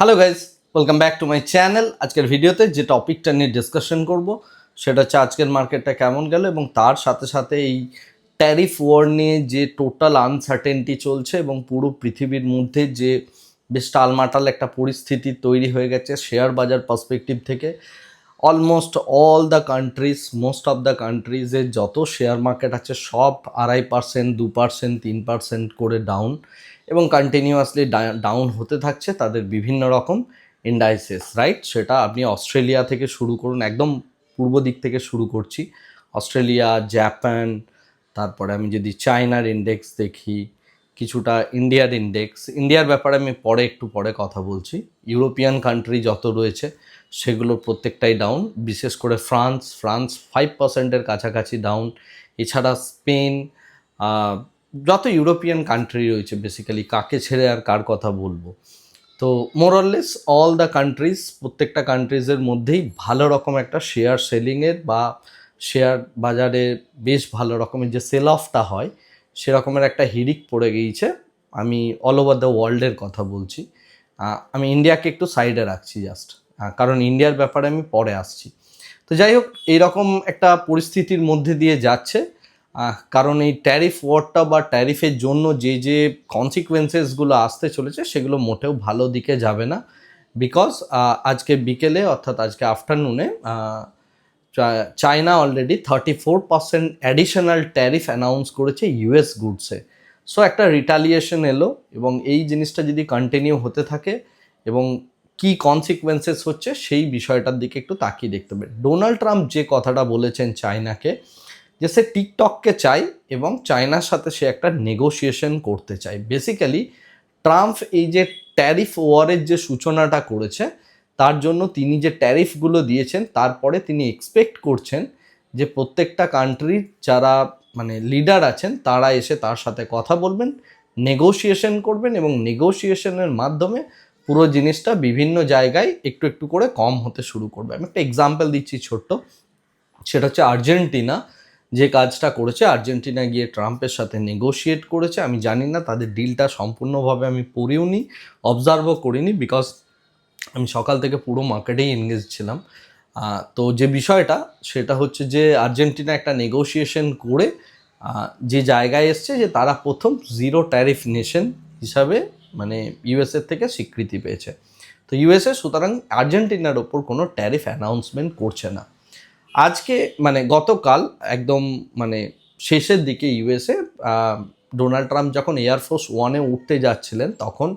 Hello guys welcome back to my channel আজকের ভিডিওতে যে টপিকটা নিয়ে ডিসকাশন করব, সেটা হচ্ছে আজকের মার্কেটটা কেমন গেল এবং তার সাথে সাথে এই ট্যারিফ ওয়ার নিয়ে যে টোটাল আনসার্টেনটি চলছে এবং পুরো পৃথিবীর মধ্যে যে বেশ টালমাটাল একটা পরিস্থিতি তৈরি হয়ে গেছে শেয়ার বাজার পার্সপেক্টিভ থেকে। Almost all the countries most of the কান্ট্রিজের যত শেয়ার মার্কেট আছে, সব আড়াই পার্সেন্ট দু পার্সেন্ট তিন পার্সেন্ট করে ডাউন এবং কন্টিনিউয়াসলি ডাউন হতে থাকছে তাদের বিভিন্ন রকম ইন্ডাইসেস রাইট সেটা আপনি অস্ট্রেলিয়া থেকে শুরু করুন, একদম পূর্ব দিক থেকে শুরু করছি। অস্ট্রেলিয়া, জাপান, তারপরে আমি যদি চায়নার ইন্ডেক্স দেখি, কিছুটা ইন্ডিয়ার ইন্ডেক্স ইন্ডিয়ার ব্যাপারে আমি পরে একটু পরে কথা বলছি। ইউরোপিয়ান কান্ট্রি যত রয়েছে সেগুলো প্রত্যেকটাই ডাউন বিশেষ করে ফ্রান্স ফ্রান্স ফাইভ পার্সেন্টের কাছাকাছি ডাউন এছাড়া স্পেন যত ইউরোপিয়ান কান্ট্রি রয়েছে বেসিক্যালি কাকে ছেড়ে আর কার কথা বলব। তো মোরললেস অল দ্য কান্ট্রিজ প্রত্যেকটা কান্ট্রিজের মধ্যেই ভালো রকম একটা শেয়ার সেলিংয়ের বা শেয়ার বাজারে বেশ ভালো রকমের যে সেল অফটা হয়, সেরকমের একটা হিড়িক পড়ে গিয়েছে। আমি অল ওভার দ্য ওয়ার্ল্ডের কথা বলছি। আমি ইন্ডিয়াকে একটু সাইডে রাখছি জাস্ট কারণ ইন্ডিয়ার ব্যাপারে আমি পরে আসছি। তো যাই হোক, এইরকম একটা পরিস্থিতির মধ্যে দিয়ে যাচ্ছে। কারণ এই ট্যারিফ ওয়ারটা বা ট্যারিফের জন্য যে যে কনসিকুয়েন্সেসগুলো আসতে চলেছে, সেগুলো মোটেও ভালো দিকে যাবে না। বিকজ আজকে বিকেলে, অর্থাৎ আজকে আফটারনুনে China already thirty four percent additional tariff announce করেছে ইউএস গুডসে সো একটা রিটালিয়েশন এলো এবং এই জিনিসটা যদি কন্টিনিউ হতে থাকে এবং কি কনসিকুয়েন্সেস হচ্ছে সেই বিষয়টার দিকে একটু তাকিয়ে দেখতে হবে। ডোনাল্ড ট্রাম্প যে কথাটা বলেছেন চায়নাকে যে সে টিকটককে চাই এবং চায়নার সাথে সে একটা নেগোসিয়েশন করতে চায়। বেসিক্যালি ট্রাম্প এই যে ট্যারিফ ওয়ারের যে সূচনাটা করেছে, তার জন্য তিনি যে ট্যারিফগুলো দিয়েছেন, তারপরে তিনি এক্সপেক্ট করছেন যে প্রত্যেকটা কান্ট্রির যারা মানে লিডার আছেন, তারা এসে তার সাথে কথা বলবেন নেগোসিয়েশন করবেন এবং নেগোসিয়েশনের মাধ্যমে পুরো জিনিসটা বিভিন্ন জায়গায় একটু একটু করে কম হতে শুরু করবে। আমি একটা এক্সাম্পল দিচ্ছি ছোট্ট। সেটা হচ্ছে আর্জেন্টিনা। যে কাজটা করেছে, আর্জেন্টিনা গিয়ে ট্রাম্পের সাথে নেগোশিয়েট করেছে। আমি জানি না, তাদের ডিলটা সম্পূর্ণভাবে আমি পড়িও নি অবজার্ভও করিনি বিকজ আমি সকাল থেকে পুরো মার্কেটেই এনগেজ ছিলাম। তো যে বিষয়টা, সেটা হচ্ছে যে আর্জেন্টিনা একটা নেগোসিয়েশন করে যে জায়গায় এসছে যে তারা প্রথম জিরো ট্যারিফ নেশন হিসাবে মানে ইউএসএর থেকে স্বীকৃতি পেয়েছে। তো ইউএসএ সুতরাং আর্জেন্টিনার ওপর কোনো ট্যারিফ অ্যানাউন্সমেন্ট করছে না। আজকে মানে গতকাল একদম মানে শেষের দিকে ইউএসএ ডোনাল্ড ট্রাম্প যখন এয়ারফোর্স ওয়ানে উঠতে যাচ্ছিলেন, তখন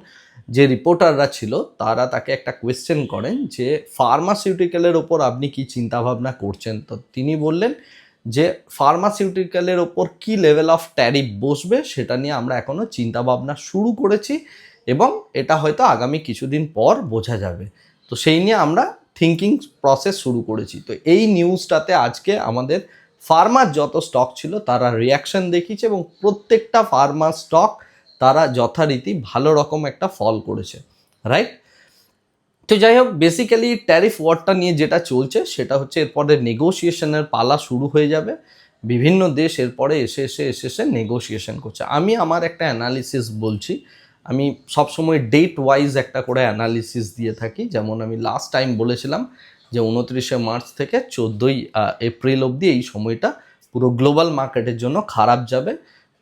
যে রিপোর্টাররা ছিল, তারা তাকে একটা কোয়েশ্চেন করেন যে ফার্মাসিউটিক্যালের ওপর আপনি কি চিন্তাভাবনা করছেন? তো তিনি বললেন যে ফার্মাসিউটিক্যালের ওপর কি লেভেল অফ ট্যারিফ বসবে সেটা নিয়ে আমরা এখনও চিন্তাভাবনা শুরু করেছি এবং এটা হয়তো আগামী কিছুদিন পর বোঝা যাবে। তো সেই নিয়ে আমরা থিঙ্কিং প্রসেস শুরু করেছি। তো এই নিউজটাতে আজকে আমাদের ফার্মার যত স্টক ছিল তারা রিয়াকশন দেখিয়েছে এবং প্রত্যেকটা ফার্মার স্টক তারা যথারীতি ভালো রকম একটা ফল করেছে। রাইট তো যাই হোক বেসিক্যালি ট্যারিফ ওয়ারটা নিয়ে যেটা চলছে, সেটা হচ্ছে এরপরে নেগোসিয়েশনের পালা শুরু হয়ে যাবে। বিভিন্ন দেশ এরপরে এসে এসে এসে এসে নেগোসিয়েশন করছে। আমি আমার একটা অ্যানালিসিস বলছি। আমি সবসময় ডেট ওয়াইজ একটা করে অ্যানালিসিস দিয়ে থাকি। যেমন আমি লাস্ট টাইম বলেছিলাম যে উনত্রিশে মার্চ থেকে চোদ্দোই এপ্রিল অবধি এই সময়টা পুরো গ্লোবাল মার্কেটের জন্য খারাপ যাবে।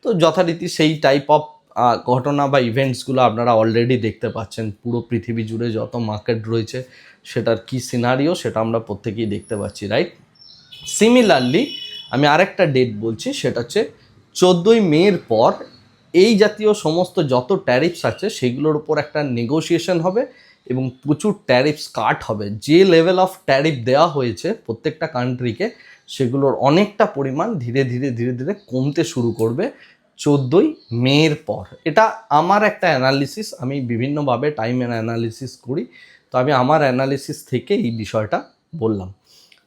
তো যথারীতি সেই টাইপ অফ ঘটনা বা ইভেন্টসগুলো আপনারা অলরেডি দেখতে পাচ্ছেন। পুরো পৃথিবী জুড়ে যত মার্কেট রয়েছে, সেটার কি সিনারিও সেটা আমরা প্রত্যেকেই দেখতে পাচ্ছি রাইট সিমিলারলি আমি আরেকটা ডেট বলছি, সেটা হচ্ছে চোদ্দোই মের পর এই জাতীয় সমস্ত যত ট্যারিফস আছে, সেগুলোর উপর একটা নেগোসিয়েশন হবে এবং প্রচুর ট্যারিফস কাট হবে। যে লেভেল অফ ট্যারিফ দেওয়া হয়েছে প্রত্যেকটা কান্ট্রিকে সেগুলোর অনেকটা পরিমাণ ধীরে ধীরে ধীরে ধীরে কমতে শুরু করবে। চোদ্দোই মের পর। এটা আমার একটা অ্যানালিসিস আমি বিভিন্নভাবে টাইম অ্যানালিসিস করি। তো আমি আমার অ্যানালিসিস থেকে এই বিষয়টা বললাম।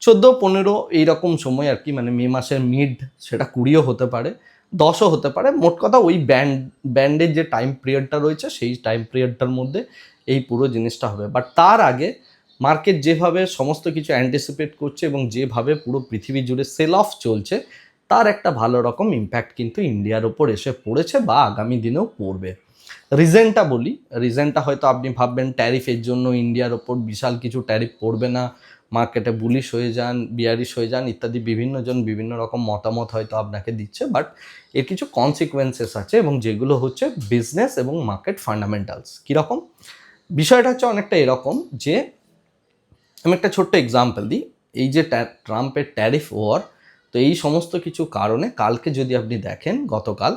চোদ্দ, পনেরো এইরকম সময় আর কি মানে মে মাসের মিড সেটা কুড়িও হতে পারে, দশও হতে পারে। মোট কথা ওই ব্যান্ড ব্যান্ডের যে টাইম পিরিয়ডটা রয়েছে, সেই টাইম পিরিয়ডটার মধ্যে এই পুরো জিনিসটা হবে। বাট তার আগে মার্কেট যেভাবে সমস্ত কিছু অ্যান্টিসিপেট করছে এবং যেভাবে পুরো পৃথিবী জুড়ে সেল অফ চলছে তার একটা ভালো রকম ইম্প্যাক্ট কিন্তু ইন্ডিয়ার ওপর এসে পড়েছে বা আগামী দিনেও পড়বে। রিজনটা বলি রিজনটা হয়তো আপনি ভাববেন ট্যারিফের জন্য ইন্ডিয়ার ওপর বিশাল কিছু ট্যারিফ পড়বে না মার্কেটে বুলিশ হয়ে যান বিয়ারিশ হয়ে যান ইত্যাদি বিভিন্ন জন বিভিন্ন রকম মতামত হয়তো আপনাকে দিচ্ছে বাট এর কিছু কনসিকুয়েন্সেস আছে এবং যেগুলো হচ্ছে বিজনেস এবং মার্কেট ফান্ডামেন্টালস কীরকম? বিষয়টা হচ্ছে অনেকটা এরকম যে, আমি একটা ছোট্ট এক্সাম্পল দিই। এই যে ট্রাম্পের ট্যারিফ ওয়ার তো এই সমস্ত কিছু কারণে কালকে যদি আপনি দেখেন গতকাল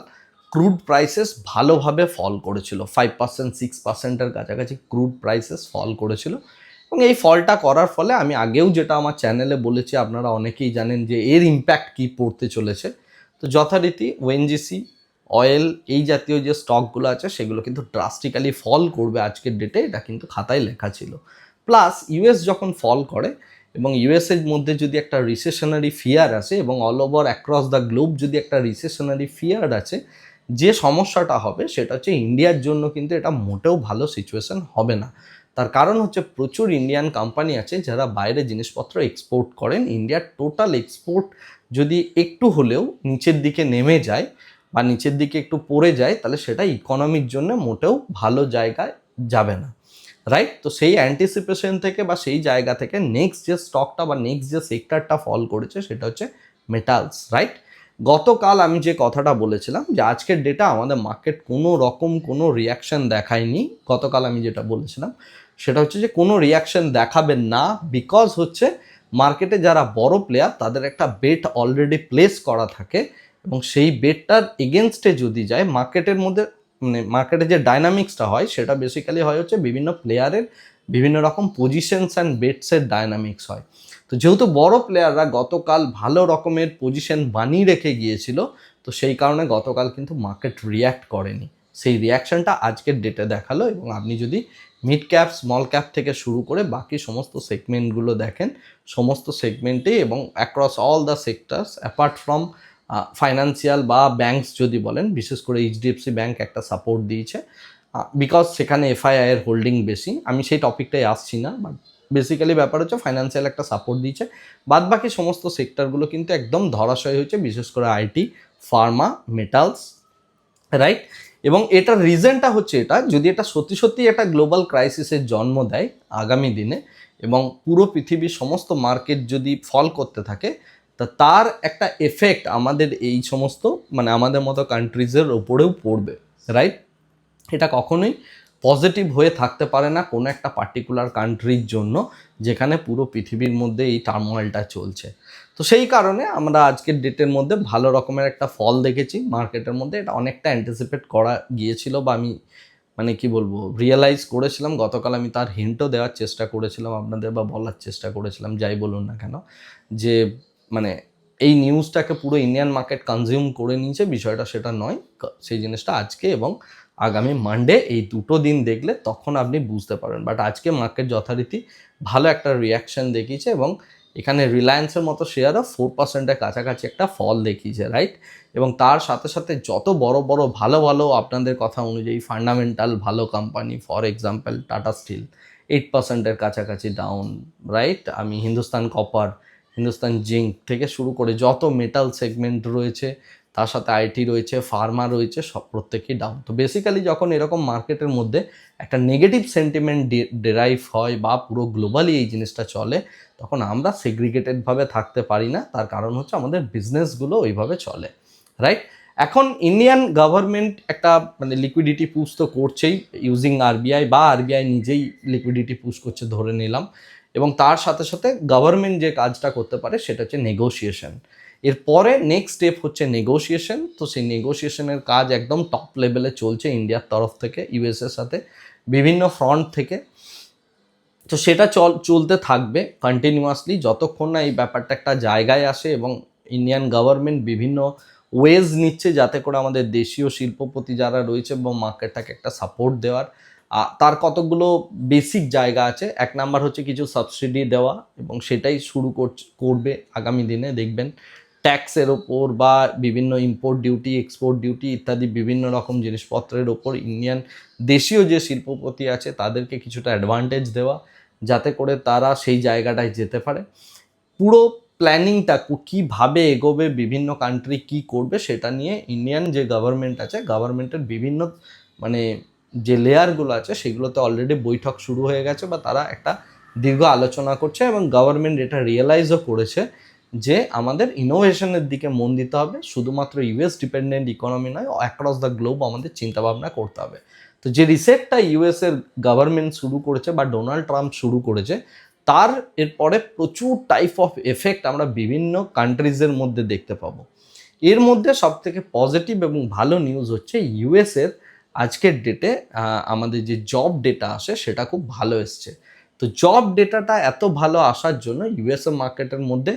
ক্রুড প্রাইসেস ভালোভাবে ফল করেছিল। ফাইভ পার্সেন্ট সিক্স পার্সেন্টের কাছাকাছি ক্রুড প্রাইসেস ফল করেছিল। এবং এই ফলটা করার ফলে আমি আগেও যেটা আমার চ্যানেলে বলেছি, আপনারা অনেকেই জানেন যে এর ইম্প্যাক্ট কী পড়তে চলেছে। তো যথারীতি ওএনজিসি অয়েল এই জাতীয় যে স্টকগুলো আছে, সেগুলো কিন্তু ড্রাস্টিক্যালি ফল করবে আজকের ডেটে এটা কিন্তু খাতায় লেখা ছিল। প্লাস ইউএস যখন ফল করে এবং ইউএসের মধ্যে যদি একটা রিসেশনারি ফিয়ার আছে এবং all over across the globe যদি একটা রিসেশনারি ফিয়ার আছে, যে সমস্যাটা হবে সেটা হচ্ছে ইন্ডিয়ার জন্য কিন্তু এটা মোটেও ভালো সিচুয়েশন হবে না। তার কারণ হচ্ছে প্রচুর ইন্ডিয়ান কোম্পানি আছে যারা বাইরে জিনিসপত্র এক্সপোর্ট করেন। ইন্ডিয়ার টোটাল এক্সপোর্ট যদি একটু হলেও নিচের দিকে নেমে যায় বা নিচের দিকে একটু পড়ে যায়, তাহলে সেটা ইকোনমির জন্য মোটেও ভালো জায়গায় যাবে না। রাইট তো সেই অ্যান্টিসিপেশন থেকে বা সেই জায়গা থেকে নেক্সট যে স্টকটা বা নেক্সট যে সেক্টরটা ফল করেছে সেটা হচ্ছে মেটালস রাইট গতকাল আমি যে কথাটা বলেছিলাম যে আজকের ডেটা আমাদের মার্কেট কোনো রকম কোনো রিয়াকশন দেখায়নি, গতকাল আমি যেটা বলেছিলাম সেটা হচ্ছে যে কোনো রিয়াকশন দেখাবে না বিকজ হচ্ছে মার্কেটে যারা বড় প্লেয়ার তাদের একটা বেট অলরেডি প্লেস করা থাকে এবং সেই বেটটার এগেনস্টে যদি যায় মার্কেটের মধ্যে মানে মার্কেটে যে ডাইনামিক্সটা হয়, সেটা বেসিক্যালি হয় হচ্ছে বিভিন্ন প্লেয়ারের বিভিন্ন রকম পজিশনস অ্যান্ড বেটসের ডাইনামিক্স হয়। তো যেহেতু বড় প্লেয়াররা গতকাল ভালো রকমের পজিশন বানিয়ে রেখে গিয়েছিল, তো সেই কারণে গতকাল কিন্তু মার্কেট রিয়্যাক্ট করেনি। সেই রিয়াকশনটা আজকের ডেটে দেখাল এবং আপনি যদি মিড ক্যাপ স্মল ক্যাপ থেকে শুরু করে বাকি সমস্ত সেগমেন্টগুলো দেখেন, সমস্ত সেগমেন্টে এবং across all the sectors apart from financial বা ব্যাঙ্কস যদি বলেন, বিশেষ করে এইচডিএফসি ব্যাঙ্ক একটা সাপোর্ট দিয়েছে। বিকজ সেখানে এফআইআই এর হোল্ডিং বেশি। আমি সেই টপিকটাই আসছি না বাট বেসিক্যালি ব্যাপার হচ্ছে ফাইন্যান্সিয়াল একটা সাপোর্ট দিয়েছে। বাদ বাকি সমস্ত সেক্টরগুলো কিন্তু একদম ধরাশয় হয়েছে, বিশেষ করে আইটি ফার্মা মেটালস রাইট এবং এটার রিজনটা হচ্ছে এটা, যদি এটা সত্যি সত্যি একটা গ্লোবাল ক্রাইসিসের জন্ম দেয় আগামী দিনে এবং পুরো পৃথিবীর সমস্ত মার্কেট যদি ফল করতে থাকে তা তার একটা এফেক্ট আমাদের এই সমস্ত মানে আমাদের মতো কান্ট্রিজের ওপরেও পড়বে রাইট এটা কখনোই পজিটিভ হয়ে থাকতে পারে না কোনো একটা পার্টিকুলার কান্ট্রির জন্য, যেখানে পুরো পৃথিবীর মধ্যে এই টার্মোয়ালটা চলছে। তো সেই কারণে আমরা আজকের ডেটের মধ্যে ভালো রকমের একটা ফল দেখেছি মার্কেটের মধ্যে এটা অনেকটা অ্যান্টিসিপেট করা গিয়েছিল বা আমি মানে কি বলব রিয়েলাইজ করেছিলাম। গতকাল আমি তার হিন্টও দেওয়ার চেষ্টা করেছিলাম আপনাদের বা বলার চেষ্টা করেছিলাম, যাই বলুন না কেন, যে মানে এই নিউজটাকে পুরো ইন্ডিয়ান মার্কেট কনজিউম করে নিয়েছে, বিষয়টা সেটা নয়। সেই জিনিসটা আজকে এবং আগামী মানডে এই দুটো দিন দেখলে তখন আপনি বুঝতে পারবেন। বাট আজকে মার্কেট যথারীতি ভালো একটা রিয়াকশন দেখিয়েছে এবং এখানে রিলায়েন্সের মতো শেয়ারও ফোর পার্সেন্টের কাছাকাছি একটা ফল দেখিয়েছে রাইট এবং তার সাথে সাথে যত বড় বড় ভালো ভালো আপনাদের কথা অনুযায়ী ফান্ডামেন্টাল ভালো company for example Tata steel eight পার্সেন্টের কাছাকাছি ডাউন রাইট আমি হিন্দুস্তান কপার হিন্দুস্তান জিঙ্ক থেকে শুরু করে যত মেটাল সেগমেন্ট রয়েছে, তার সাথে আইটি রয়েছে ফার্মা রয়েছে, সব প্রত্যেকেই ডাউন তো বেসিক্যালি যখন এরকম মার্কেটের মধ্যে একটা নেগেটিভ সেন্টিমেন্ট ডেরাইভ হয় বা পুরো গ্লোবালি এই জিনিসটা চলে, তখন আমরা সেগ্রিগেটেডভাবে থাকতে পারি না। তার কারণ হচ্ছে আমাদের বিজনেসগুলো ওইভাবে চলে রাইট এখন ইন্ডিয়ান গভর্নমেন্ট একটা মানে লিকুইডিটি পুশ তো করছেই ইউজিং আরবিআই বা আরবিআই নিজেই লিকুইডিটি পুশ করছে, ধরে নিলাম। এবং তার সাথে সাথে গভর্নমেন্ট যে কাজটা করতে পারে সেটা হচ্ছে নেগোসিয়েশন এরপরে নেক্সট স্টেপ হচ্ছে নেগোসিয়েশন তো সেই নেগোসিয়েশনের কাজ একদম টপ লেভেলে চলছে ইন্ডিয়ার তরফ থেকে ইউএসের সাথে, বিভিন্ন ফ্রন্ট থেকে। তো সেটা চল, চলতে থাকবে কন্টিনিউয়াসলি যতক্ষণ না এই ব্যাপারটা একটা জায়গায় আসে এবং ইন্ডিয়ান গভর্নমেন্ট বিভিন্ন ওয়েজ নিচ্ছে যাতে করে আমাদের দেশীয় শিল্পপতি যারা রয়েছে এবং মার্কেটটাকে একটা সাপোর্ট দেওয়ার। তার কতগুলো বেসিক জায়গা আছে। এক নাম্বার হচ্ছে কিছু সাবসিডি দেওয়া এবং সেটাই শুরু করবে আগামী দিনে। দেখবেন ট্যাক্সের ওপর বা বিভিন্ন ইম্পোর্ট ডিউটি এক্সপোর্ট ডিউটি ইত্যাদি বিভিন্ন রকম জিনিসপত্রের ওপর ইন্ডিয়ান দেশীয় যে শিল্পপতি আছে, তাদেরকে কিছুটা অ্যাডভান্টেজ দেওয়া যাতে করে তারা সেই জায়গাটায় যেতে পারে। পুরো প্ল্যানিংটা কীভাবে এগোবে, বিভিন্ন কান্ট্রি কি করবে, সেটা নিয়ে ইন্ডিয়ান যে গভর্নমেন্ট আছে গভর্নমেন্টের বিভিন্ন মানে যে লেয়ারগুলো আছে, সেগুলোতে অলরেডি বৈঠক শুরু হয়ে গেছে বা তারা একটা দীর্ঘ আলোচনা করছে এবং গভর্নমেন্ট এটা রিয়েলাইজও করেছে যে আমাদের ইনোভেশনের দিকে মন দিতে হবে। শুধুমাত্র ইউএস ডিপেন্ডেন্ট ইকোনমি নয় অ্যাক্রস দ্য গ্লোব আমাদের চিন্তাভাবনা করতে হবে। তো যে রিসেটটা ইউএসের গভর্নমেন্ট শুরু করেছে বা ডোনাল্ড ট্রাম্প শুরু করেছে, তার এরপরে প্রচুর টাইপ অফ এফেক্ট আমরা বিভিন্ন কান্ট্রিজের মধ্যে দেখতে পাবো। এর মধ্যে সব থেকে পজিটিভ এবং ভালো নিউজ হচ্ছে ইউএস এর আজকের ডেটে আমাদের যে জব ডেটা আসে সেটা খুব ভালো এসছে। তো জব ডেটাটা এত ভালো আসার জন্য ইউএসএ মার্কেটের মধ্যে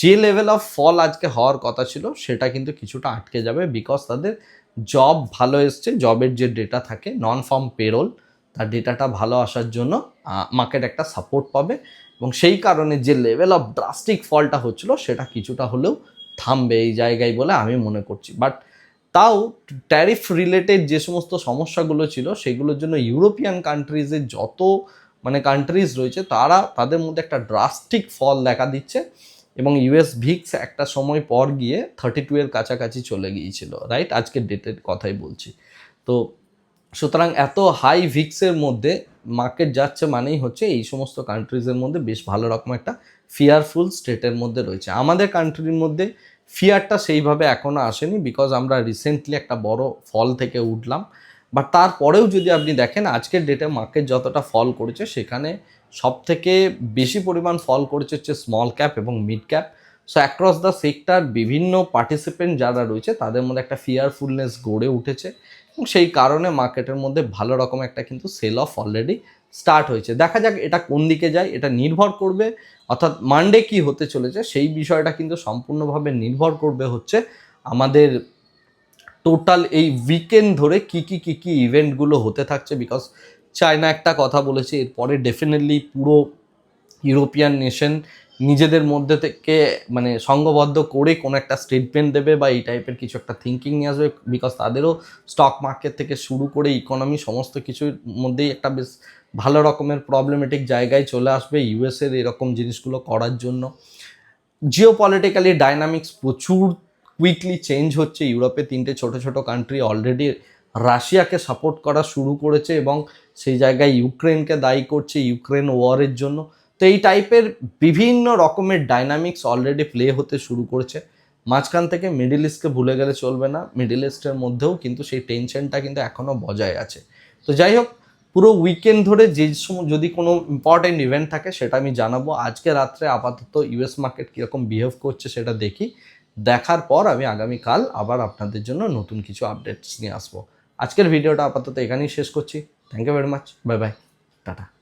যে লেভেল অফ ফল আজকে হওয়ার কথা ছিল, সেটা কিন্তু কিছুটা আটকে যাবে বিকজ তাদের জব ভালো এসছে। জবের যে ডেটা থাকে নন ফর্ম পেরোল তার ডেটাটা ভালো আসার জন্য মার্কেট একটা সাপোর্ট পাবে। এবং সেই কারণে যে লেভেল অফ ড্রাস্টিক ফলটা হচ্ছিল, সেটা কিছুটা হলেও থামবে এই জায়গায় বলে আমি মনে করছি। বাট তাও ট্যারিফ রিলেটেড যে সমস্ত সমস্যাগুলো ছিল, সেগুলোর জন্য ইউরোপিয়ান কান্ট্রিজের যত মানে কান্ট্রিজ রয়েছে, তারা তাদের মধ্যে একটা ড্রাস্টিক ফল দেখা দিচ্ছে এবং ইউএস ভিক্স একটা সময় পর গিয়ে থার্টি টু এর কাছাকাছি চলে গিয়েছিল রাইট আজকের ডেটের কথাই বলছি। তো সুতরাং এত হাই ভিক্সের মধ্যে মার্কেট যাচ্ছে মানেই হচ্ছে এই সমস্ত কান্ট্রিজের মধ্যে বেশ ভালো রকম একটা ফিয়ারফুল স্টেটের মধ্যে রয়েছে। আমাদের কান্ট্রির মধ্যে ফিয়ারটা সেইভাবে এখনও আসেনি বিকজ আমরা রিসেন্টলি একটা বড় ফল থেকে উঠলাম। বাট তারপরেও যদি আপনি দেখেন, আজকের ডেটে মার্কেট যতটা ফল করেছে, সেখানে সব থেকে বেশি পরিমাণ ফল করেছে হচ্ছে স্মল ক্যাপ এবং mid cap so across the sector বিভিন্ন পার্টিসিপেন্ট যারা রয়েছে, তাদের মধ্যে একটা ফিয়ারফুলনেস গড়ে উঠেছে। এবং সেই কারণে মার্কেটের মধ্যে ভালো রকম একটা কিন্তু সেল অফ অলরেডি স্টার্ট হয়েছে। দেখা যাক এটা কোন দিকে যায়, এটা নির্ভর করবে, অর্থাৎ মানডে কি হতে চলেছে, সেই বিষয়টা কিন্তু সম্পূর্ণভাবে নির্ভর করবে হচ্ছে আমাদের টোটাল এই উইকেন্ড ধরে কি কি কি কি ইভেন্টগুলো হতে থাকছে বিকজ চায়না একটা কথা বলেছে, এরপরে ডেফিনেটলি পুরো ইউরোপিয়ান নেশন নিজেদের মধ্যে থেকে মানে সংঘবদ্ধ করে কোনো একটা স্টেটমেন্ট দেবে বা এই টাইপের কিছু একটা থিঙ্কিং নিয়ে আসবে বিকজ তাদেরও স্টক মার্কেট থেকে শুরু করে ইকোনমি সমস্ত কিছুর মধ্যেই একটা বেশ ভালো রকমের প্রবলেমেটিক জায়গায় চলে আসবে। ইউএসের এরকম জিনিসগুলো করার জন্য। জিও পলিটিক্যালি ডাইনামিক্স প্রচুর কুইকলি চেঞ্জ হচ্ছে। ইউরোপে তিনটে ছোট ছোট কান্ট্রি অলরেডি রাশিয়াকে সাপোর্ট করা শুরু করেছে এবং সেই জায়গায় ইউক্রেনকে দায়ী করছে। ইউক্রেন ওয়ারের জন্য। তো এই টাইপের বিভিন্ন রকমের ডাইনামিক্স অলরেডি প্লে হতে শুরু করছে। মাঝখান থেকে মিডিল ইস্টকে ভুলে গেলে চলবে না। মিডিল ইস্টের মধ্যেও কিন্তু সেই টেনশনটা কিন্তু এখনও বজায় আছে। তো যাই হোক, পুরো উইকেন্ড ধরে যে সময় যদি কোনো ইম্পর্টেন্ট ইভেন্ট থাকে সেটা আমি জানাব। আজকে রাত্রে আপাতত ইউএস মার্কেট কীরকম বিহেভ করছে সেটা দেখি। দেখার পর আমি আগামীকাল আবার আপনাদের জন্য নতুন কিছু আপডেটস নিয়ে আসব। আজকের ভিডিওটা আপাতত এখানেই শেষ করছি। Thank you very much bye bye tata.